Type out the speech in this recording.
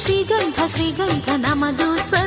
శ్రీగంధ శ్రీగంధ నమదు స్వ